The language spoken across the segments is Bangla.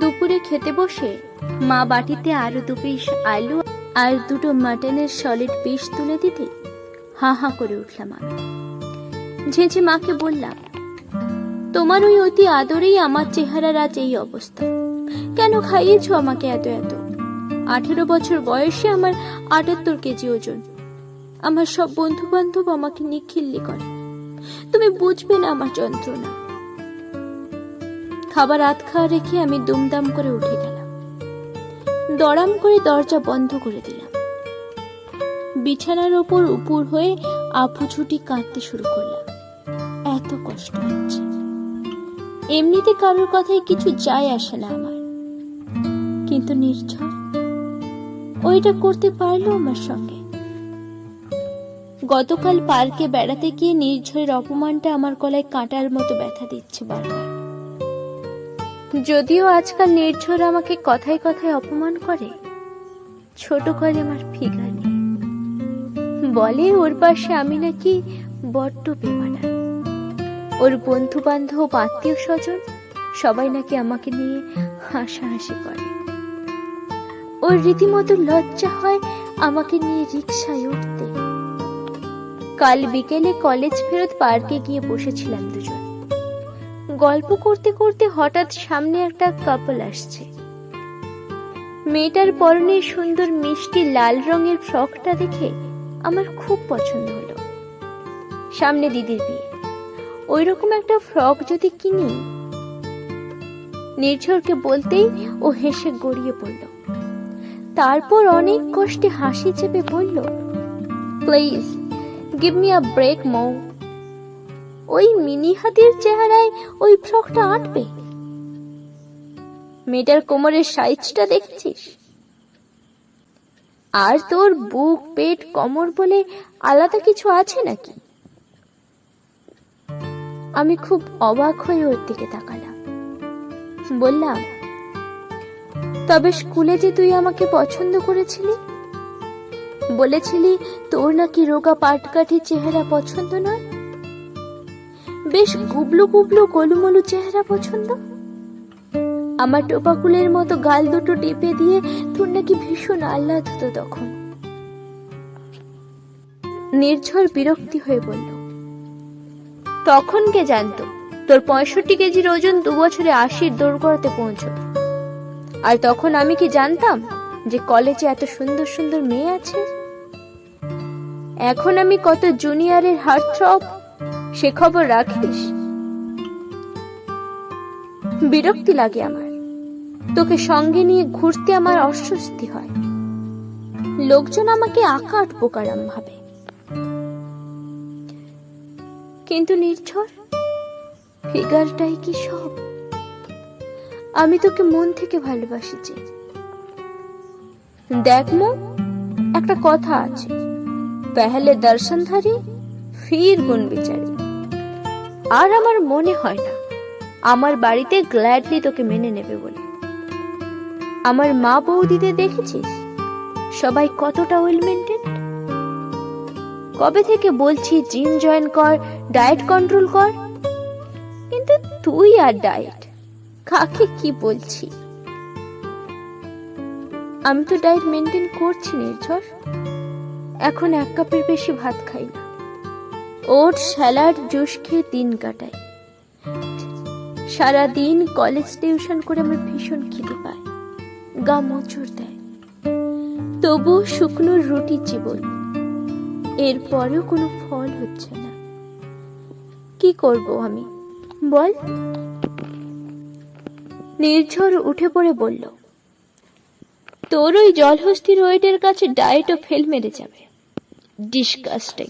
দুপুরে খেতে বসে মা বাটিতে আরও দু পিস, আলু আর দুটো মাটনের সলিড পিস তুলে দিতে হা হা করে উঠলাম আমি। ঝেঁঝে মাকে বললাম, তোমার ওই অতি আদরেই আমার চেহারার আজ এই অবস্থা। কেন খাইয়েছ আমাকে এত এত? আঠেরো বছর বয়সে আমার আটাত্তর কেজি ওজন। আমার সব বন্ধু বান্ধব আমাকে নিখিল্লি করে। তুমি বুঝবে না আমার যন্ত্রণা। খাবার আধ খাওয়া রেখে আমি দুমদাম করে উঠে গেলাম। দড়াম করে দরজা বন্ধ করে দিলাম। বিছানার ওপর উপুর হয়ে আপু ছুটি কাঁদতে শুরু করলাম। এত কষ্ট হচ্ছে। এমনিতে কারোর কথায় কিছু যায় আসে না আমার। কিন্তু নির্ঝর, ওইটা করতে পারল আমার সঙ্গে। গতকাল পার্কে বেড়াতে গিয়ে নির্ঝরের অপমানটা আমার গলায় কাঁটার মতো ব্যথা দিচ্ছে বারবার। যদিও আজকাল নির্ঝর আমাকে কথায় কথায় অপমান করে, ছোট করে আমার ফিগার বলে ওর পাশে আমি নাকি বড্ড বেমানা ওর বন্ধু বান্ধব আত্মীয় স্বজন সবাই নাকি আমাকে নিয়ে হাসাহাসি করে। ওর রীতিমতো লজ্জা হয় আমাকে নিয়ে রিক্সায় উঠতে। কাল বিকেলে কলেজ ফেরত পার্কে গিয়ে বসেছিলাম দুজন। গল্প করতে করতে হঠাৎ সামনে একটা কাপল আসছে। মেয়েটার পরনে সুন্দর মিষ্টি লাল রঙের ফ্রকটা দেখে আমার খুব পছন্দ হলো। সামনে দিদির বিয়ে। ওই রকম একটা ফ্রক যদি কিনি। নির্ঝরকে বলতেই ও হেসে গড়িয়ে পড়ল। তারপর অনেক কষ্টে হাসি চেপে বলল please give me a break Mou. ওই মিনি হাতির চেহারায় ওই ফ্রকটা আঁটবে? মেয়েটার কোমরের সাইজটা দেখছিস? আর তোর বুক, পেট, কোমর বলে আলাদা কিছু আছে নাকি? আমি খুব অবাক হয়ে ওর দিকে তাকালাম। বললাম, তবে স্কুলে যে তুই আমাকে পছন্দ করেছিলি? বলেছিলি, তোর নাকি রোগা পাটকাঠি চেহারা পছন্দ নয়? বেশ গুবলু গুবলু গোলুমলু চেহারা পছন্দ। আমার টোপাকুলের মতো গাল দুটো টিপে দিয়ে তোর নাকি ভীষণ আহ্লাদ হতো তখন। নির্ঝর বিরক্তি হয়ে বলল, তখন কে জানতো? তোর পঁয়ষট্টি কেজির ওজন দু বছরে আশির দৌড়গড়াতে পৌঁছবে আর তখন আমি কি জানতাম যে কলেজে এত সুন্দর সুন্দর মেয়ে আছে? এখন আমি কত জুনিয়রের হার্টথ্রব সে খবর রাখিস। বিরক্তি লাগে আমার। তোকে সঙ্গে নিয়ে ঘুরতে আমার অস্বস্তি হয়। লোকজন আমাকে আকাট পোকারাম ভাবে। কিন্তু নির্ঝর, ফিগারটাই কি সব? আমি তোকে মন থেকে ভালোবাসি যে। দেখ মো, একটা কথা আছে। পেহলে দর্শনধারী, ফির গুণ বিচারি। আর আমার মনে হয় না। আমার বাড়িতে গ্ল্যাডলি তোকে মেনে নেবে বলে। আমার মা বৌদিদের দেখেছিস? সবাই কতটা ওয়েল মেনটেন কবে থেকে বলছি জিম জয়েন কর ডায়েট কন্ট্রোল কর? কিন্তু তুই আর ডায়েট কাকে কি বলছি? আমি তো ডায়েট মেনটেন করছি নির্ঝর এখন এক কাপের বেশি ভাত খাই না। ওট স্যালাড জুস খেয়ে দিন কাটাই সারা দিন কলেজ টিউশন করে আমার ভীষণ খিদে পায় গা মোচড় দেয়। তবু শুকনো রুটি জীবন। এরপরেও কোনো ফল হচ্ছে না। কি করব আমি? বল। নির্ঝর উঠে পড়ে বলল, তোর ওই জলহস্তি রোয়েটের কাছে ডায়েটও ফেল মেরে যাবে। ডিসকাস্টিং।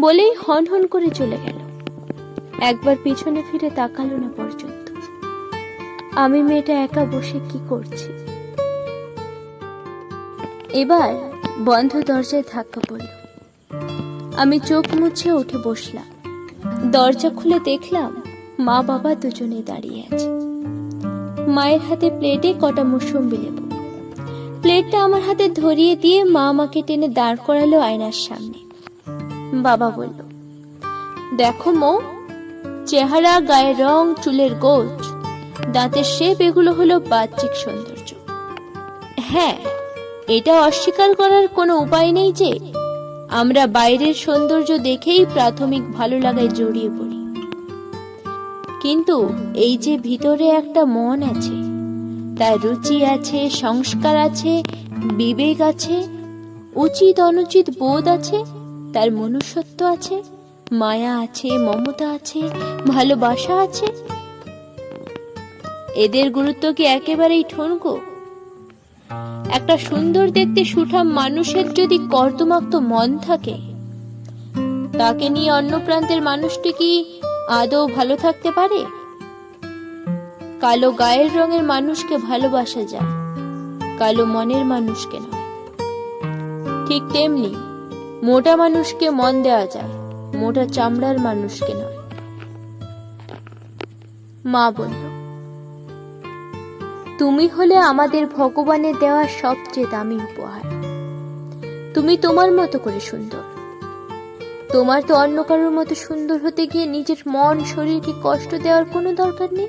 বলেই হন হন করে চলে গেল। একবার পিছনে ফিরে তাকালো না পর্যন্ত। আমি মেয়েটা একা বসে কি করছি? এবার বন্ধ দরজায় ধাক্কা পড়ল। আমি চোখ মুছে উঠে বসলাম। দরজা খুলে দেখলাম মা বাবা দুজনেই দাঁড়িয়ে আছে। মায়ের হাতে প্লেটে কটা মুসম্বি লেবু। প্লেটটা আমার হাতে ধরিয়ে দিয়ে মা আমাকে টেনে দাঁড় করালো আয়নার সামনে। বাবা বলল, দেখো মো, চেহারা, গায়ের রং, চুলের গোছ দাঁতের শেপ, এগুলো হলো বাহ্যিক সৌন্দর্য। হ্যাঁ এটা অস্বীকার করার কোনো উপায় নেই যে আমরা বাইরের সৌন্দর্য দেখেই প্রাথমিক ভালো লাগায় জড়িয়ে পড়ি। কিন্তু এই যে ভিতরে একটা মন আছে, তার রুচি আছে, সংস্কার আছে, বিবেক আছে উচিত অনুচিত বোধ আছে তার মনুষ্যত্ব আছে, মায়া আছে, মমতা আছে, ভালোবাসা আছে। এদের গুরুত্ব কি একেবারেই ঠনকো? একটা সুন্দর দেখতে সুঠাম মানুষের যদি কর্দমাক্ত মন থাকে, তাকে নিয়ে অন্য প্রান্তের মানুষটি কি আদৌ ভালো থাকতে পারে? কালো গায়ের রঙের মানুষকে ভালোবাসা যায়, কালো মনের মানুষকে নয়। ঠিক তেমনি মোটা মানুষকে মন দেওয়া যায়, মোটা চামড়ার মানুষকে নয়। মা বলল, তুমি হলে আমাদের ভগবানের দেওয়া সবচেয়ে দামি উপহার। তুমি তোমার মতো করে সুন্দর। তোমার তো অন্য কারোর মতো সুন্দর হতে গিয়ে নিজের মন, শরীরকে কষ্ট দেওয়ার কোনো দরকার নেই।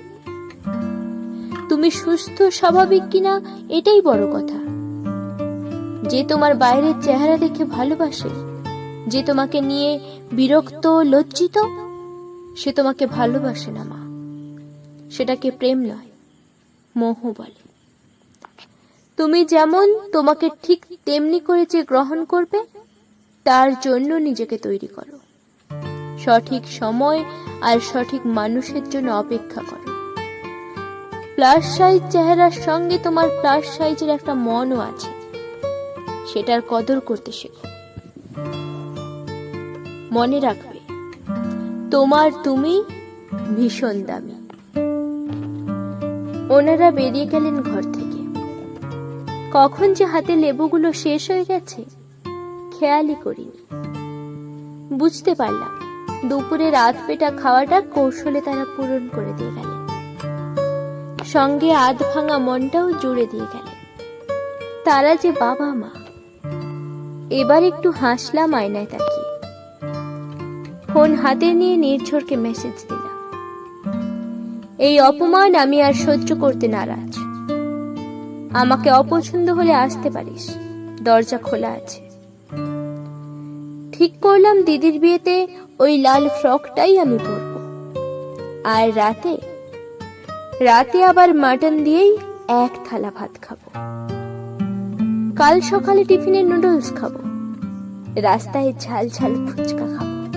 তুমি সুস্থ, স্বাভাবিক কিনা, এটাই বড় কথা। যে তোমার বাইরের চেহারা দেখে ভালোবাসে, যে তোমাকে নিয়ে বিরক্ত, লজ্জিত, সে তোমাকে ভালোবাসে না, মা। সেটাকে প্রেম নয়, মোহ বলে। তুমি যেমন তোমাকে ঠিক তেমনি করে যে গ্রহণ করবে, তার জন্য নিজেকে তৈরি করো। সঠিক সময় আর সঠিক মানুষের জন্য অপেক্ষা করো। প্লাস সাইজ চেহারার সঙ্গে তোমার প্লাস সাইজের একটা মনও আছে। সেটার কদর করতে শেখো। মনে রাখবে, তোমার তুমি ভীষণ দামি। ওনারা বেরিয়ে গেলেন ঘর থেকে। কখন যে হাতে লেবুগুলো শেষ হয়ে গেছে, খেয়ালই করিনি। বুঝতে পারলাম, দুপুরে রাত পেটা খাওয়াটা কৌশলে তারা পূরণ করে দিয়ে গেলেন। সঙ্গে আধ ভাঙা মনটাও জুড়ে দিয়ে গেলেন। তারা যে বাবা মা এবার একটু হাসলাম আয়নায় তাকিয়ে। ফোন হাতে নিয়ে নির্ঝরকে মেসেজ দিলাম। এই অপমান আমি আর সহ্য করতে নারাজ। আমাকে অপছন্দ হলে আসতে পারিস, দরজা খোলা আছে। ঠিক করলাম দিদির বিয়েতে ওই লাল ফ্রকটাই আমি পরব। আর রাতে রাতে আবার মাটন দিয়েই এক থালা ভাত খাব। কাল সকালে টিফিনে নুডলস খাব। রাস্তায় ঝাল ঝাল ফুচকা খাব।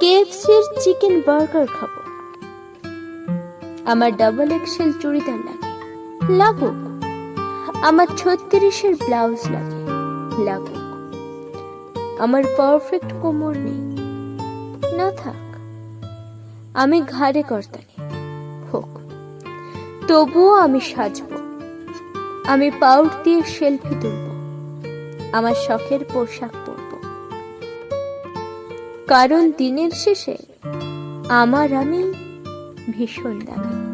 কেএফসির চিকেন বার্গার খাব। আমার ডাবল এক্সেল চুড়িদার লাগে। লাগুক। আমার ছত্রিশের ব্লাউজ লাগে। লাগুক। আমার পারফেক্ট কোমর নেই। না থাক। আমি ঘাড়ে কর্তানি হোক। তবুও আমি সাজব। আমি পাউট দিয়ে সেলফি তুলব। আমার শখের পোশাক পরব। কারণ দিনের শেষে আমার আমি ভীষণ দামি।